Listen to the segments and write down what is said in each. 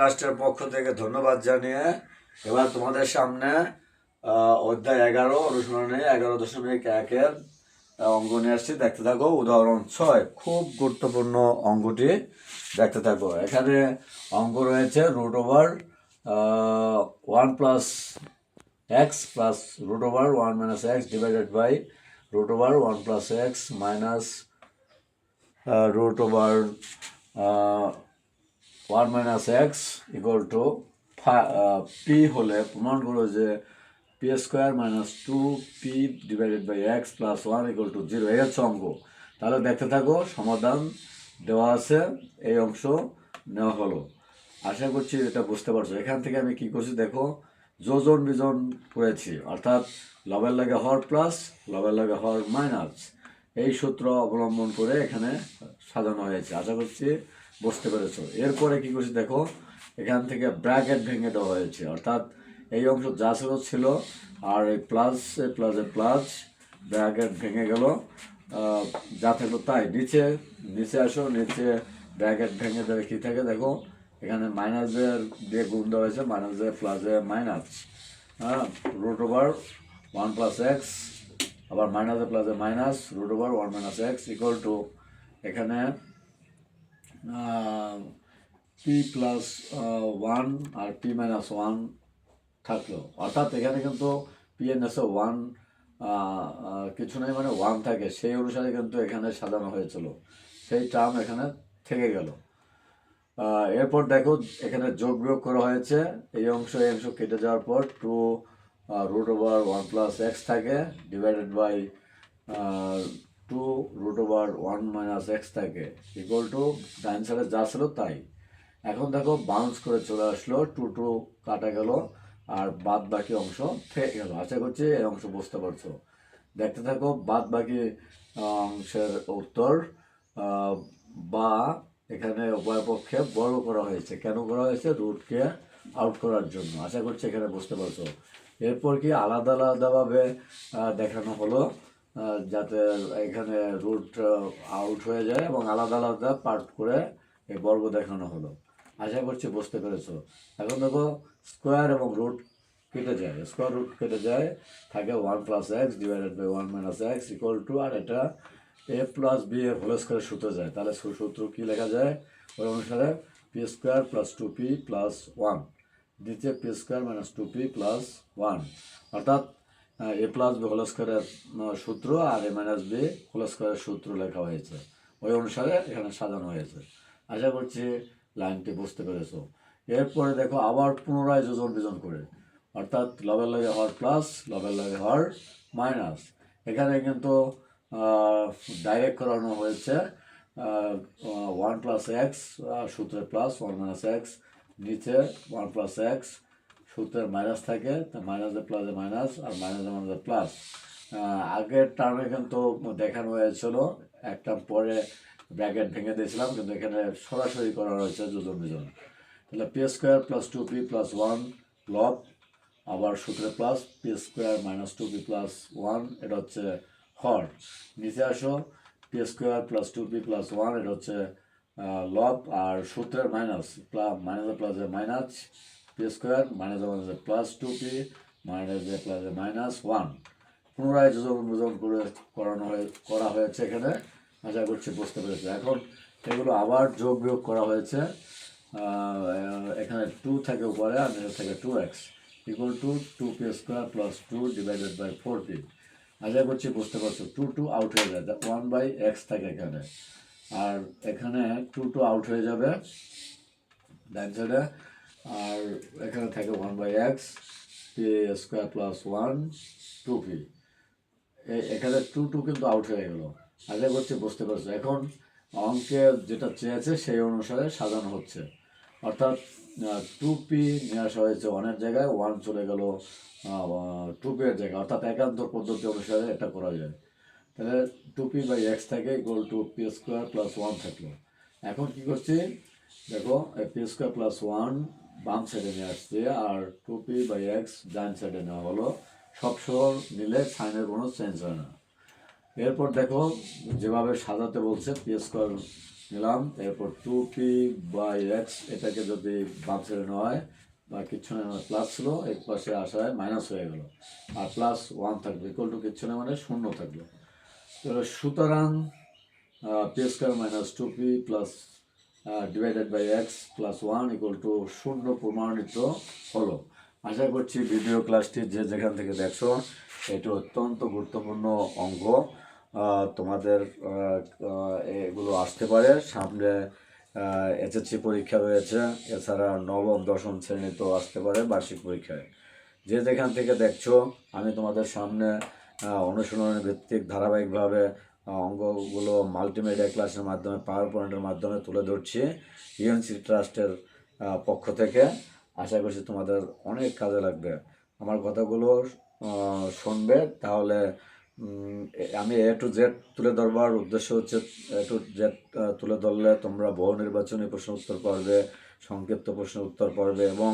রাষ্ট্রের পক্ষ থেকে ধন্যবাদ জানিয়ে এবার তোমাদের সামনে অধ্যায় এগারো অনুসরণে এগারো দশমিক একের অঙ্গ নিয়ে আসছি। দেখতে থাকো, উদাহরণ ছয়। খুব গুরুত্বপূর্ণ অঙ্গটি দেখতে থাকো। এখানে অঙ্গ রয়েছে root over one plus X plus root over one minus X divided by root over one plus X minus root over one minus X equal to P হলে প্রমাণ করো যে P square minus two P divided by X plus one equal to zero এই হচ্ছে অঙ্ক। তাহলে দেখতে থাকো, সমাধান দেওয়া আছে, এই অংশ নেওয়া হলো। আশা করছি এটা বুঝতে পারছ। এখান থেকে আমি কি করছি দেখো, যোজন বিজন করেছি, অর্থাৎ লবের লাগে হর প্লাস লবের লাগে হর মাইনাস এই সূত্র অবলম্বন করে এখানে সাজানো হয়েছে। আশা করছি বুঝতে পেরেছ। এরপরে কি করছি দেখো, এখান থেকে ব্র্যাকেট ভেঙে দেওয়া হয়েছে। অর্থাৎ এই অংশ যা ছিল ছিল। আর এই প্লাস প্লাসে প্লাস ব্র্যাকেট ভেঙে গেল। যা থাকল তাই। নিচে নিচে আসো, নিচে ব্র্যাকেট ভেঙে দেবে কী থাকে দেখো। এখানে মাইনাসের দিয়ে গুণ দেওয়া হয়েছে মাইনাসে প্লাসে মাইনাস হ্যাঁ root over one plus X আবার মাইনাসে প্লাসে minus root over one minus X equal to এখানে পি প্লাস ওয়ান আর পি মাইনাস ওয়ান থাকল। অর্থাৎ এখানে কিন্তু পি এন এসে ওয়ান কিছু নেই মানে ওয়ান থাকে। সেই অনুসারে কিন্তু এখানে সাজানো হয়েছিল। সেই টার্ম এখানে থেকে গেল। এরপর দেখো, এখানে যোগ বিয়োগ করা হয়েছে। এই অংশ এই অংশ কেটে যাওয়ার পর two root over one plus X থাকে divided by two root over one minus X থাকে ইকুয়াল টু ডাইন সাইডে যা ছিল তাই। এখন দেখো বাউন্স করে চলে আসলো, টু টু কাটা গেল, আর বাদ বাকি অংশ থেকে গেল। আশা করছি এই অংশ বুঝতে পারছ। দেখতে থাকো বাদ বাকি অংশের উত্তর। বা এখানে উভয় পক্ষে বড় করা হয়েছে। কেন করা হয়েছে? রুটকে আউট করার জন্য। আশা করছি এখানে বুঝতে পারছ। এরপর কি আলাদা আলাদাভাবে দেখানো হলো। যাতে এখানে রুট আউট হয়ে যায় এবং আলাদা আলাদা পার্ট করে এই বর্গ দেখানো হলো। আশা করছি বুঝতে পেরেছ। এখন দেখো স্কোয়ার এবং রুট কেটে যায়। স্কোয়ার রুট কেটে যায়, থাকে one plus X divided by one minus X equal to আর এটা এ প্লাস বি এর হোল স্কোয়ার সূত্র যায়। তাহলে সূত্র কী লেখা যায়? ওই অনুসারে P square plus two P plus one নিচে P square minus two P plus one অর্থাৎ এ প্লাস বি হোল স্কোয়ারের সূত্র আর এ মাইনাস বি হোল স্কোয়ারের সূত্র লেখা হয়েছে। ওই অনুসারে এখানে সাজানো হয়েছে। আশা করছি লাইনটি বুঝতে পেরেছ। এরপরে দেখো, আবার পুনরায় যোজন বিজন করে। অর্থাৎ লবের লাগে হর প্লাস, লবের লাগে হর মাইনাস। এখানে কিন্তু ডাইরেক্ট করানো হয়েছে ওয়ান প্লাস এক্স সূত্রে প্লাস ওয়ান মাইনাস এক্স নিচে ওয়ান প্লাস এক্স সূত্রের মাইনাস থাকে, তা মাইনাসে প্লাসে মাইনাস আর মাইনাসে মাইনাসে প্লাস আগের টার্মে কিন্তু দেখানো হয়েছিল, একটা পরে ব্র্যাকেট ভেঙে দিয়েছিলাম, কিন্তু এখানে সরাসরি করা হয়েছে যোজন বিজন তাহলে p square plus two p plus one লব আবার সূত্রে plus p square minus two p plus one এটা হচ্ছে হর। নিচে আসো p square plus two p plus one এটা হচ্ছে লব আর সূত্রের মাইনাস প্লাস মাইনাসে প্লাসে মাইনাস পি স্কোয়ার মাইনাসে মাইনাসে প্লাস টু পি মাইনাসে প্লাসে মাইনাস ওয়ান পুনরায় যোজন বিজন করে করানো হয়ে, করা হয়েছে এখানে। আশা করছি বুঝতে পেরেছে এখন এগুলো আবার যোগ বিয়োগ করা হয়েছে। এখানে টু থাকে উপরে আর নিচে থাকে two x equal to two p square plus two divided by four p আশা করছি বুঝতে পারছ। টু টু আউট হয়ে যায়। ওয়ান বাই এক্স থাকে এখানে। আর এখানে টু টু আউট হয়ে যাবে। ডান আর এখানে থাকে one by x p square plus one two p এখানে টু টু কিন্তু আউট হয়ে গেল। আশা করছি বুঝতে পারছ। এখন অঙ্কে যেটা চেয়েছে সেই অনুসারে সাজানো হচ্ছে। অর্থাৎ টু পি নিয়ে আসা হয়েছে ওয়ানের জায়গায় ওয়ান চলে গেল টু পি এর জায়গায়। অর্থাৎ একান্ত পদ্ধতি অনুসারে এটা করা যায়। তাহলে টু পি বাই এক্স থাকে equal to p square plus one থাকল। এখন কি করছি? দেখো পি স্কোয়ার প্লাস ওয়ান বাম সাইডে নিয়ে আসছে, আর টু পি বাই এক্স ডান সাইডে নেওয়া হলো। সব শহর নিলে সাইনের কোনো চেঞ্জ হয় না। এরপর দেখো, যেভাবে সাজাতে বলছে পি স্কোয়ার নিলাম। এরপর টু পি বাই এক্স এটাকে যদি বাম সাইডে নেওয়া হয়, বা কিচ্ছু না প্লাস ছিল, এক পাশে আসায় মাইনাস হয়ে গেল। আর প্লাস ওয়ান থাকবে ইকুয়াল টু কিচ্ছু না মানে শূন্য থাকল। সুতরাং p square minus two p plus divided by x plus one equal to শূন্য প্রমাণিত হলো। আশা করছি ভিডিও ক্লাসটি যে যেখান থেকে দেখছ, এটি অত্যন্ত গুরুত্বপূর্ণ অঙ্গ তোমাদের এগুলো আসতে পারে। সামনে এসএসসি পরীক্ষা রয়েছে। এছাড়া নবম, দশম শ্রেণীতেও আসতে পারে বার্ষিক পরীক্ষায়। যে যেখান থেকে দেখছ, আমি তোমাদের সামনে অনুশীলনের ভিত্তিক ধারাবাহিকভাবে আহ, অঙ্কগুলো মাল্টিমিডিয়া ক্লাসের মাধ্যমে পাওয়ার পয়েন্টের মাধ্যমে তুলে ধরছি ইউএনসি ট্রাস্টের পক্ষ থেকে। আশা করছি তোমাদের অনেক কাজে লাগবে। আমার কথাগুলো শুনবে। তাহলে আমি এ টু জেড তুলে ধরবার উদ্দেশ্য হচ্ছে এ টু জেড তুলে ধরলে তোমরা বহু নির্বাচনী প্রশ্ন উত্তর পারবে সংক্ষিপ্ত প্রশ্ন উত্তর পারবে এবং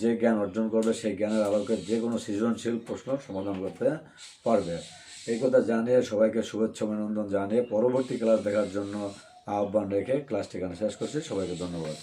যে জ্ঞান অর্জন করবে সেই জ্ঞানের আলোকে যে কোনো সৃজনশীল প্রশ্ন সমাধান করতে পারবে। এই কথা জানিয়ে সবাইকে শুভেচ্ছা, অভিনন্দন জানিয়ে পরবর্তী ক্লাস দেখার জন্য আহ্বান রেখে ক্লাসটি এখানে শেষ করছি। সবাইকে ধন্যবাদ।